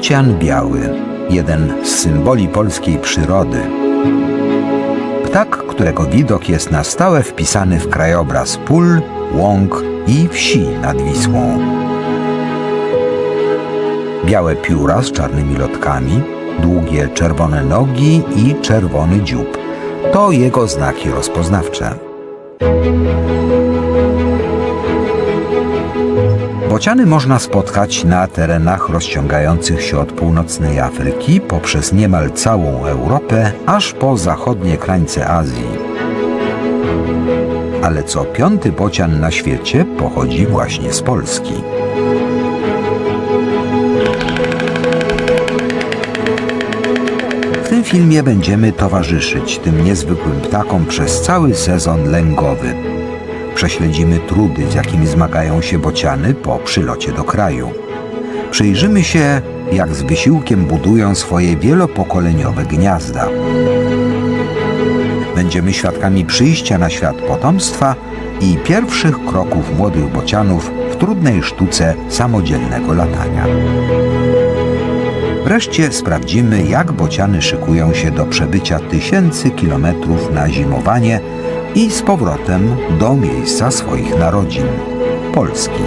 Bocian biały, jeden z symboli polskiej przyrody. Ptak, którego widok jest na stałe wpisany w krajobraz pól, łąk i wsi nad Wisłą. Białe pióra z czarnymi lotkami, długie czerwone nogi i czerwony dziób. To jego znaki rozpoznawcze. Bociany można spotkać na terenach rozciągających się od północnej Afryki poprzez niemal całą Europę aż po zachodnie krańce Azji. Ale co piąty bocian na świecie pochodzi właśnie z Polski. W tym filmie będziemy towarzyszyć tym niezwykłym ptakom przez cały sezon lęgowy. Prześledzimy trudy, z jakimi zmagają się bociany po przylocie do kraju. Przyjrzymy się, jak z wysiłkiem budują swoje wielopokoleniowe gniazda. Będziemy świadkami przyjścia na świat potomstwa i pierwszych kroków młodych bocianów w trudnej sztuce samodzielnego latania. Wreszcie sprawdzimy, jak bociany szykują się do przebycia tysięcy kilometrów na zimowanie i z powrotem do miejsca swoich narodzin Polski.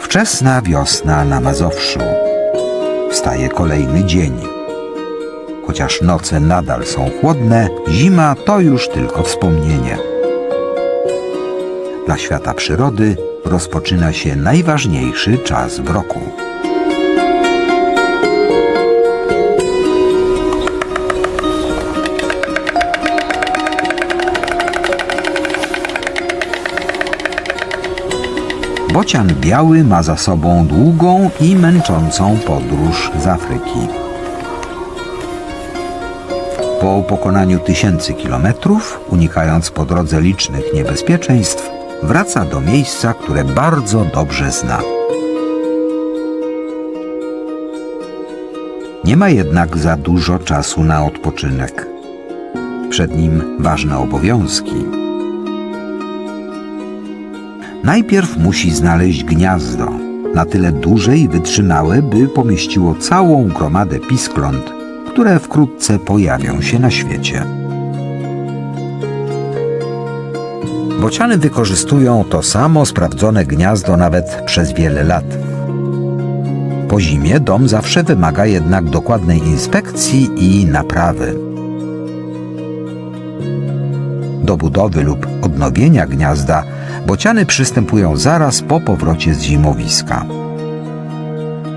Wczesna wiosna na Mazowszu. Wstaje kolejny dzień. Chociaż noce nadal są chłodne, zima to już tylko wspomnienie. Dla świata przyrody rozpoczyna się najważniejszy czas w roku. Bocian biały ma za sobą długą i męczącą podróż z Afryki. Po pokonaniu tysięcy kilometrów, unikając po drodze licznych niebezpieczeństw, wraca do miejsca, które bardzo dobrze zna. Nie ma jednak za dużo czasu na odpoczynek. Przed nim ważne obowiązki. Najpierw musi znaleźć gniazdo, na tyle duże i wytrzymałe, by pomieściło całą gromadę piskląt, które wkrótce pojawią się na świecie. Bociany wykorzystują to samo sprawdzone gniazdo nawet przez wiele lat. Po zimie dom zawsze wymaga jednak dokładnej inspekcji i naprawy. Do budowy lub odnowienia gniazda bociany przystępują zaraz po powrocie z zimowiska.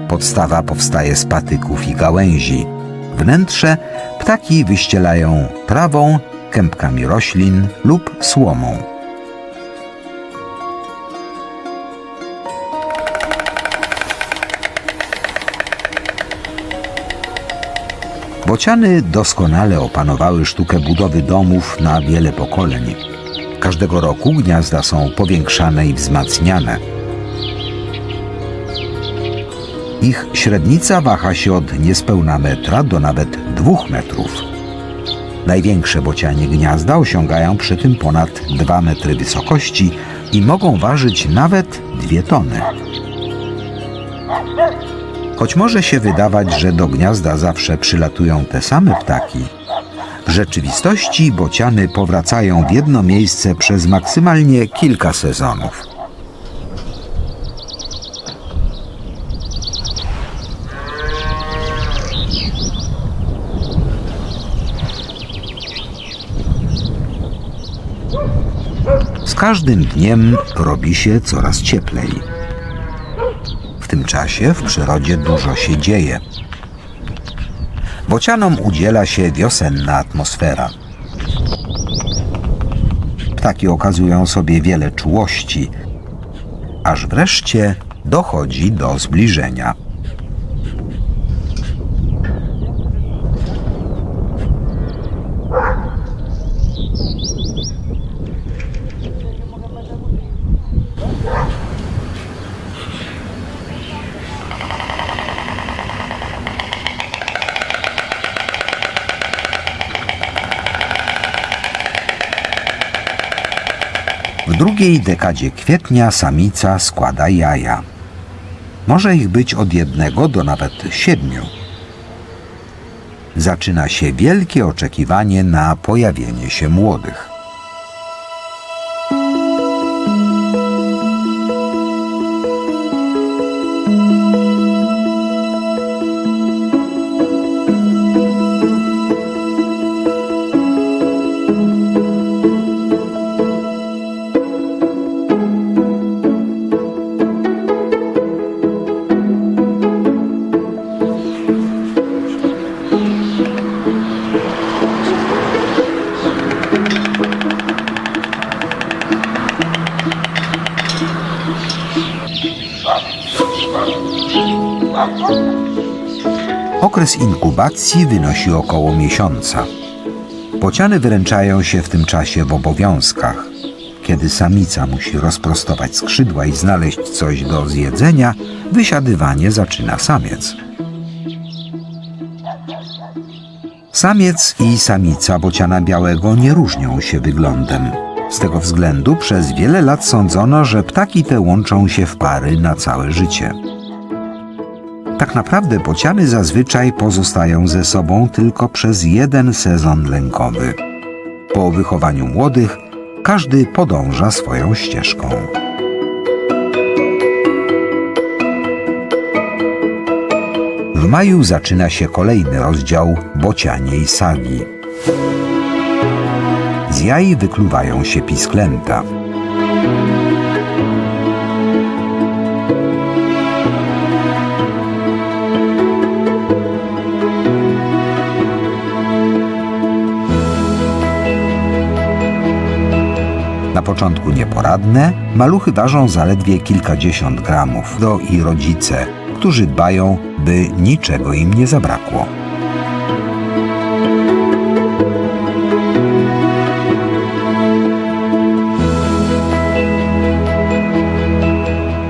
Podstawa powstaje z patyków i gałęzi. Wnętrze ptaki wyścielają trawą, kępkami roślin lub słomą. Bociany doskonale opanowały sztukę budowy domów na wiele pokoleń. Każdego roku gniazda są powiększane i wzmacniane. Ich średnica waha się od niespełna metra do nawet dwóch metrów. Największe bocianie gniazda osiągają przy tym ponad 2 metry wysokości i mogą ważyć nawet 2 tony. Choć może się wydawać, że do gniazda zawsze przylatują te same ptaki, w rzeczywistości bociany powracają w jedno miejsce przez maksymalnie kilka sezonów. Każdym dniem robi się coraz cieplej. W tym czasie w przyrodzie dużo się dzieje. Bocianom udziela się wiosenna atmosfera. Ptaki okazują sobie wiele czułości, aż wreszcie dochodzi do zbliżenia. W drugiej dekadzie kwietnia samica składa jaja. Może ich być od jednego do nawet siedmiu. Zaczyna się wielkie oczekiwanie na pojawienie się młodych. Okres inkubacji wynosi około miesiąca. Bociany wyręczają się w tym czasie w obowiązkach. Kiedy samica musi rozprostować skrzydła i znaleźć coś do zjedzenia, wysiadywanie zaczyna samiec. Samiec i samica bociana białego nie różnią się wyglądem. Z tego względu przez wiele lat sądzono, że ptaki te łączą się w pary na całe życie. Tak naprawdę bociany zazwyczaj pozostają ze sobą tylko przez jeden sezon lękowy. Po wychowaniu młodych każdy podąża swoją ścieżką. W maju zaczyna się kolejny rozdział bocianiej sagi. Jaj wykluwają się pisklęta. Na początku nieporadne, maluchy ważą zaledwie kilkadziesiąt gramów. Do i rodzice, którzy dbają, by niczego im nie zabrakło.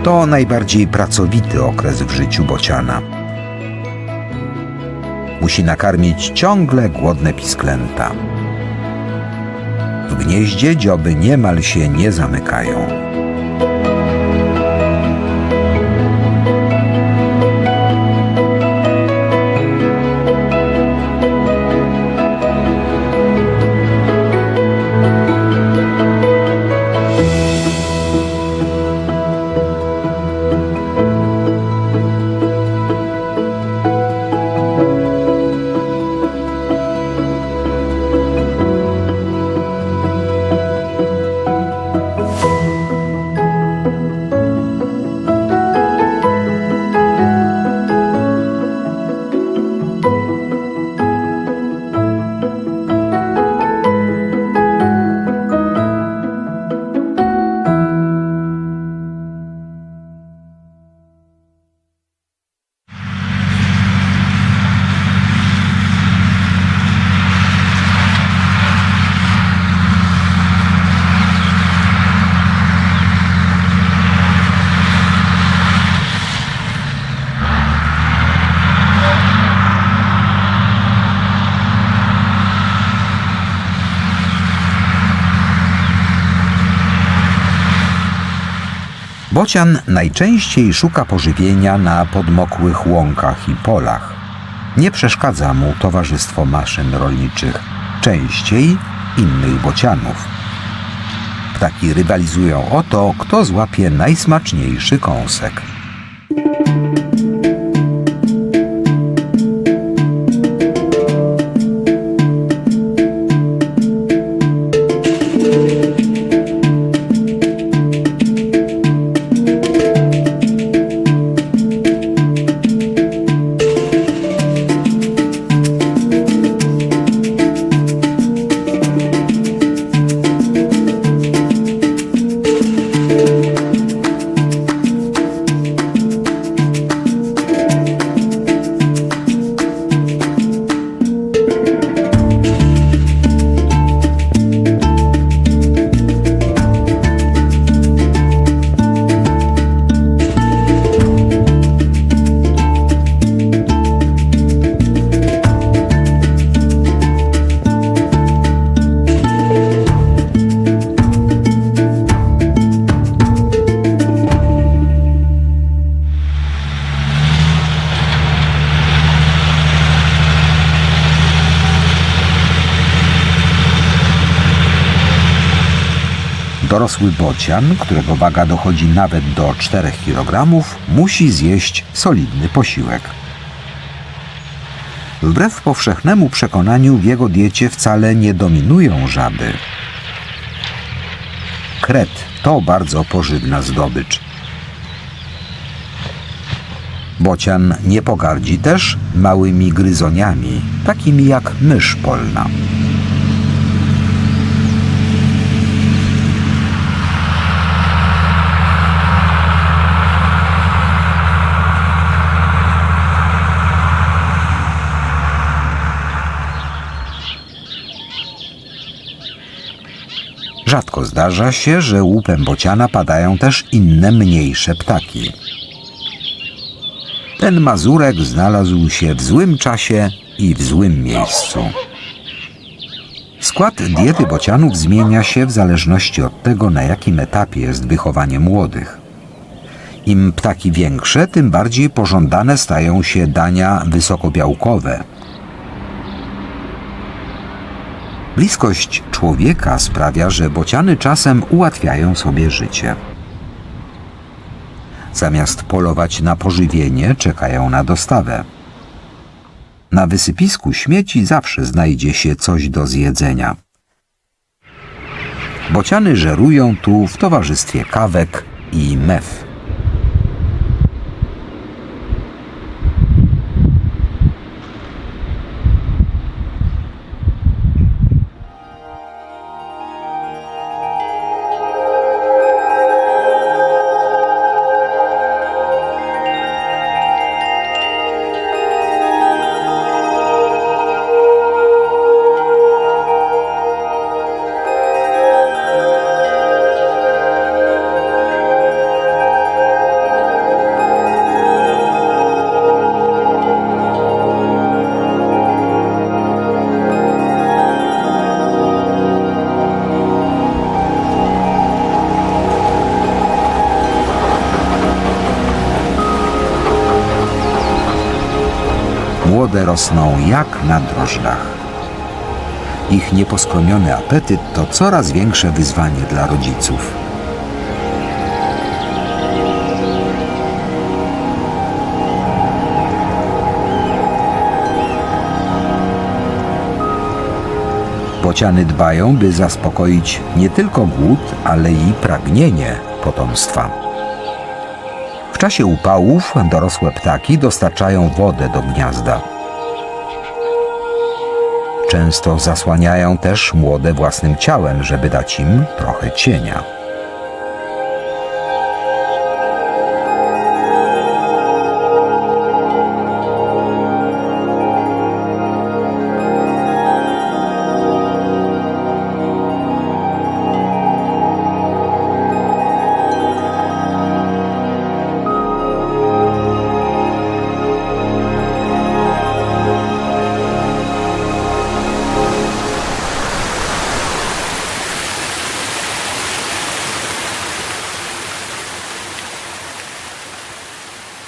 To najbardziej pracowity okres w życiu bociana. Musi nakarmić ciągle głodne pisklęta. W gnieździe dzioby niemal się nie zamykają. Bocian najczęściej szuka pożywienia na podmokłych łąkach i polach. Nie przeszkadza mu towarzystwo maszyn rolniczych, częściej innych bocianów. Ptaki rywalizują o to, kto złapie najsmaczniejszy kąsek. Dorosły bocian, którego waga dochodzi nawet do 4 kg, musi zjeść solidny posiłek. Wbrew powszechnemu przekonaniu w jego diecie wcale nie dominują żaby. Kret to bardzo pożywna zdobycz. Bocian nie pogardzi też małymi gryzoniami, takimi jak mysz polna. Rzadko zdarza się, że łupem bociana padają też inne mniejsze ptaki. Ten mazurek znalazł się w złym czasie i w złym miejscu. Skład diety bocianów zmienia się w zależności od tego, na jakim etapie jest wychowanie młodych. Im ptaki większe, tym bardziej pożądane stają się dania wysokobiałkowe. Bliskość człowieka sprawia, że bociany czasem ułatwiają sobie życie. Zamiast polować na pożywienie, czekają na dostawę. Na wysypisku śmieci zawsze znajdzie się coś do zjedzenia. Bociany żerują tu w towarzystwie kawek i mew. Rosną jak na drożdżach. Ich nieposkromiony apetyt to coraz większe wyzwanie dla rodziców. Bociany dbają, by zaspokoić nie tylko głód, ale i pragnienie potomstwa. W czasie upałów dorosłe ptaki dostarczają wodę do gniazda. Często zasłaniają też młode własnym ciałem, żeby dać im trochę cienia.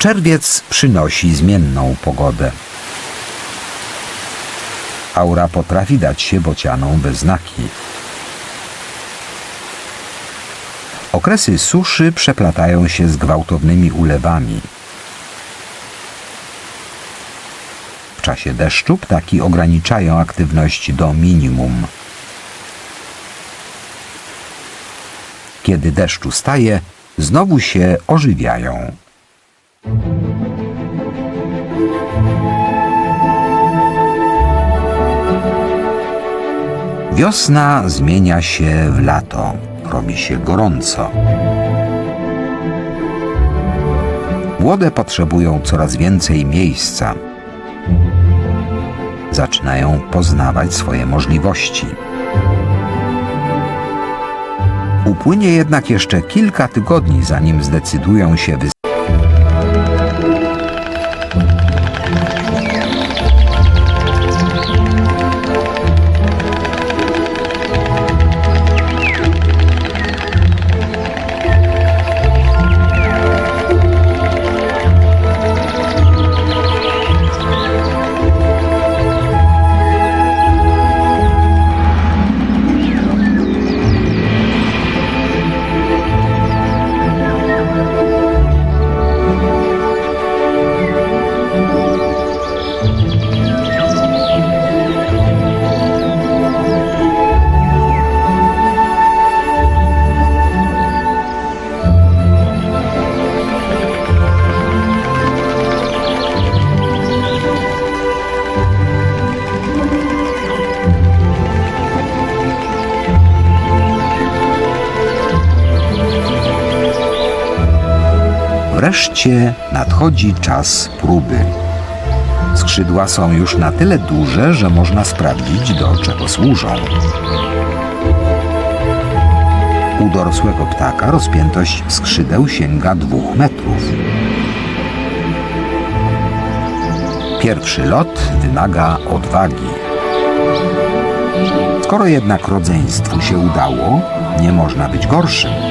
Czerwiec przynosi zmienną pogodę. Aura potrafi dać się bocianom we znaki. Okresy suszy przeplatają się z gwałtownymi ulewami. W czasie deszczu ptaki ograniczają aktywność do minimum. Kiedy deszcz ustaje, znowu się ożywiają. Wiosna zmienia się w lato, robi się gorąco. Młode potrzebują coraz więcej miejsca. Zaczynają poznawać swoje możliwości. Upłynie jednak jeszcze kilka tygodni, zanim zdecydują się wys- wreszcie nadchodzi czas próby. Skrzydła są już na tyle duże, że można sprawdzić, do czego służą. U dorosłego ptaka rozpiętość skrzydeł sięga dwóch metrów. Pierwszy lot wymaga odwagi. Skoro jednak rodzeństwu się udało, nie można być gorszym.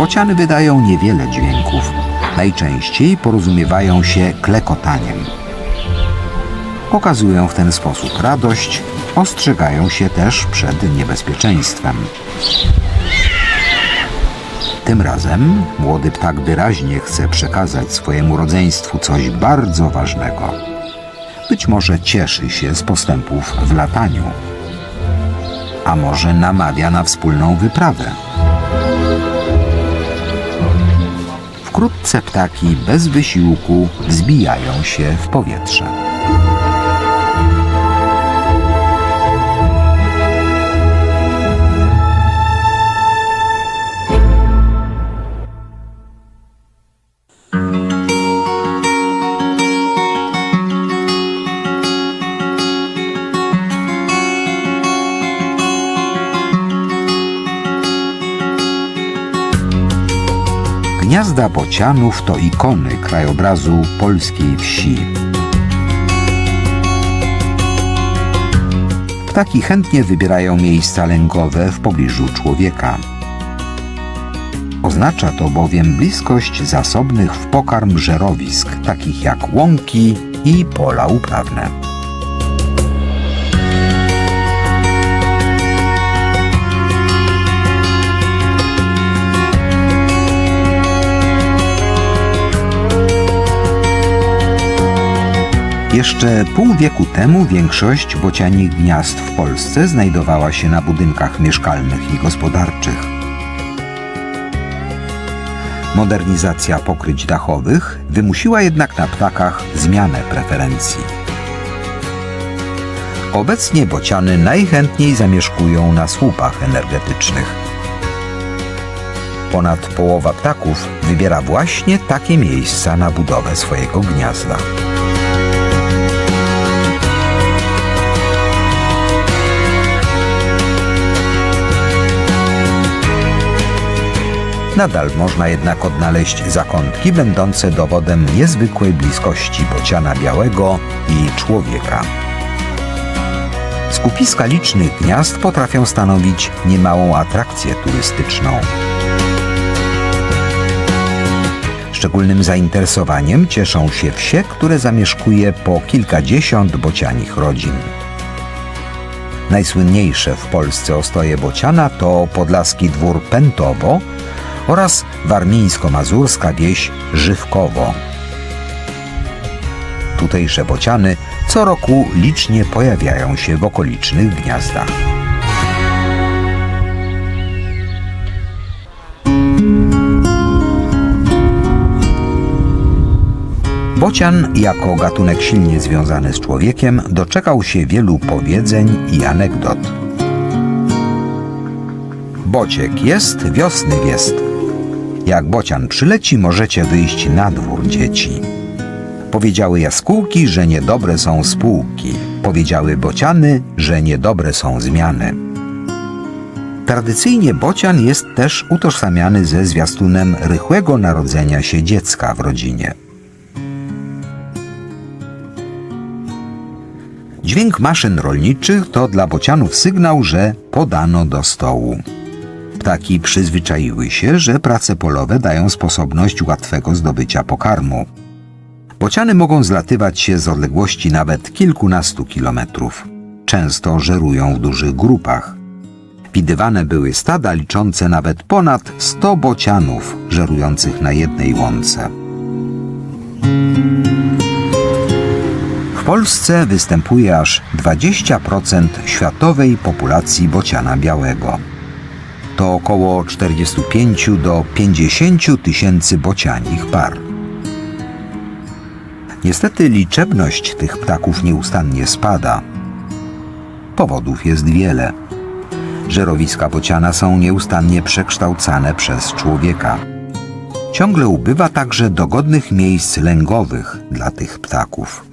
Bociany wydają niewiele dźwięków. Najczęściej porozumiewają się klekotaniem. Okazują w ten sposób radość, ostrzegają się też przed niebezpieczeństwem. Tym razem młody ptak wyraźnie chce przekazać swojemu rodzeństwu coś bardzo ważnego. Być może cieszy się z postępów w lataniu, a może namawia na wspólną wyprawę. Wkrótce ptaki bez wysiłku wzbijają się w powietrze. Gniazda bocianów to ikony krajobrazu polskiej wsi. Ptaki chętnie wybierają miejsca lęgowe w pobliżu człowieka. Oznacza to bowiem bliskość zasobnych w pokarm żerowisk, takich jak łąki i pola uprawne. Jeszcze pół wieku temu większość bocianich gniazd w Polsce znajdowała się na budynkach mieszkalnych i gospodarczych. Modernizacja pokryć dachowych wymusiła jednak na ptakach zmianę preferencji. Obecnie bociany najchętniej zamieszkują na słupach energetycznych. Ponad połowa ptaków wybiera właśnie takie miejsca na budowę swojego gniazda. Nadal można jednak odnaleźć zakątki będące dowodem niezwykłej bliskości bociana białego i człowieka. Skupiska licznych gniazd potrafią stanowić niemałą atrakcję turystyczną. Szczególnym zainteresowaniem cieszą się wsie, które zamieszkuje po kilkadziesiąt bocianich rodzin. Najsłynniejsze w Polsce ostoje bociana to podlaski dwór Pętowo oraz warmińsko-mazurska wieś Żywkowo. Tutejsze bociany co roku licznie pojawiają się w okolicznych gniazdach. Bocian, jako gatunek silnie związany z człowiekiem, doczekał się wielu powiedzeń i anegdot. Bociek jest, wiosny jest. Jak bocian przyleci, możecie wyjść na dwór, dzieci. Powiedziały jaskółki, że niedobre są spółki. Powiedziały bociany, że niedobre są zmiany. Tradycyjnie bocian jest też utożsamiany ze zwiastunem rychłego narodzenia się dziecka w rodzinie. Dźwięk maszyn rolniczych to dla bocianów sygnał, że podano do stołu. Ptaki przyzwyczaiły się, że prace polowe dają sposobność łatwego zdobycia pokarmu. Bociany mogą zlatywać się z odległości nawet kilkunastu kilometrów. Często żerują w dużych grupach. Widywane były stada liczące nawet ponad 100 bocianów żerujących na jednej łące. W Polsce występuje aż 20% światowej populacji bociana białego. To około 45 do 50 tysięcy bocianich par. Niestety liczebność tych ptaków nieustannie spada. Powodów jest wiele. Żerowiska bociana są nieustannie przekształcane przez człowieka. Ciągle ubywa także dogodnych miejsc lęgowych dla tych ptaków.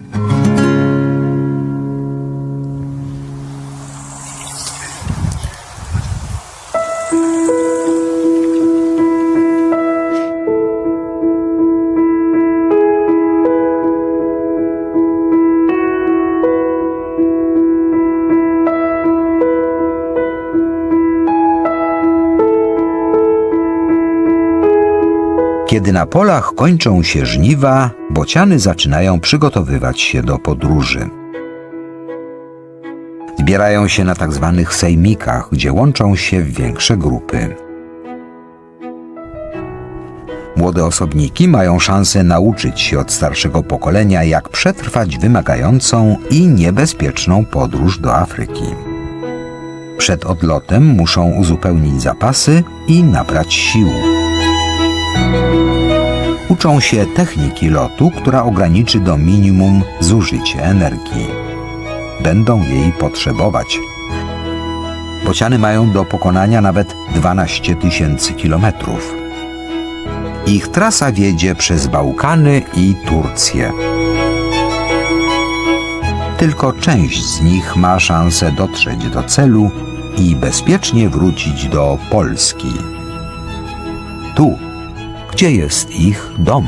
Kiedy na polach kończą się żniwa, bociany zaczynają przygotowywać się do podróży. Zbierają się na tak zwanych sejmikach, gdzie łączą się w większe grupy. Młode osobniki mają szansę nauczyć się od starszego pokolenia, jak przetrwać wymagającą i niebezpieczną podróż do Afryki. Przed odlotem muszą uzupełnić zapasy i nabrać sił. Uczą się techniki lotu, która ograniczy do minimum zużycie energii. Będą jej potrzebować. Bociany mają do pokonania nawet 12 tysięcy kilometrów. Ich trasa wiedzie przez Bałkany i Turcję. Tylko część z nich ma szansę dotrzeć do celu i bezpiecznie wrócić do Polski. Tu, gdzie jest ich dom.